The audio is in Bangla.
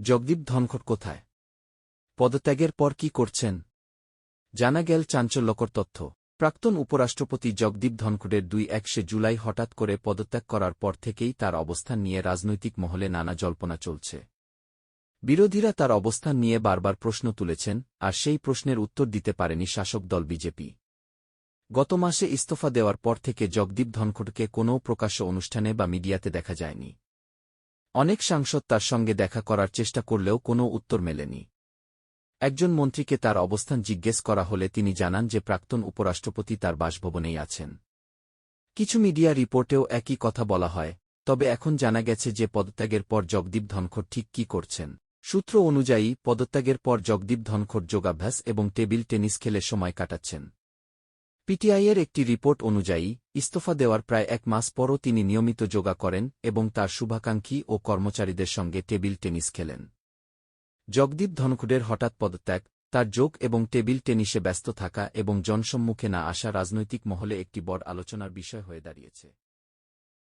জগদীপ ধনখট কোথায়? পদত্যাগের পর কি করছেন? জানা গেল চাঞ্চল্যকর তথ্য। প্রাক্তন উপরাষ্ট্রপতি জগদীপ ধনখড়ের দুই একশে জুলাই হঠাৎ করে পদত্যাগ করার পর থেকেই তার অবস্থান নিয়ে রাজনৈতিক মহলে নানা জল্পনা চলছে। বিরোধীরা তার অবস্থান নিয়ে বারবার প্রশ্ন তুলেছেন, আর সেই প্রশ্নের উত্তর দিতে পারেনি শাসক দল বিজেপি। গত মাসে ইস্তফা দেওয়ার পর থেকে জগদীপ ধনখড়কে কোনও প্রকাশ্য অনুষ্ঠানে বা মিডিয়াতে দেখা যায়নি। অনেক সাংসদ তার সঙ্গে দেখা করার চেষ্টা করলেও কোনো উত্তর মেলেনি। একজন মন্ত্রীকে তার অবস্থান জিজ্ঞেস করা হলে তিনি জানান যে প্রাক্তন উপরাষ্ট্রপতি তার বাসভবনেই আছেন। কিছু মিডিয়া রিপোর্টেও একই কথা বলা হয়, তবে এখন জানা গেছে যে পদত্যাগের পর জগদীপ ধনখড় ঠিক কি করছেন। সূত্র অনুযায়ী, পদত্যাগের পর জগদীপ ধনখড় যোগাভ্যাস এবং টেবিল টেনিস খেলে সময় কাটাচ্ছেন। পিটিআইয়ের একটি রিপোর্ট অনুযায়ী, ইস্তফা দেওয়ার প্রায় এক মাস পরও তিনি নিয়মিত যোগা করেন এবং তার শুভাকাঙ্ক্ষী ও কর্মচারীদের সঙ্গে টেবিল টেনিস খেলেন। জগদীপ ধনকুডের হঠাৎ পদত্যাগ, তার যোগ এবং টেবিল টেনিসে ব্যস্ত থাকা এবং জনসম্মুখে না আসা রাজনৈতিক মহলে একটি বড় আলোচনার বিষয় হয়ে দাঁড়িয়েছে।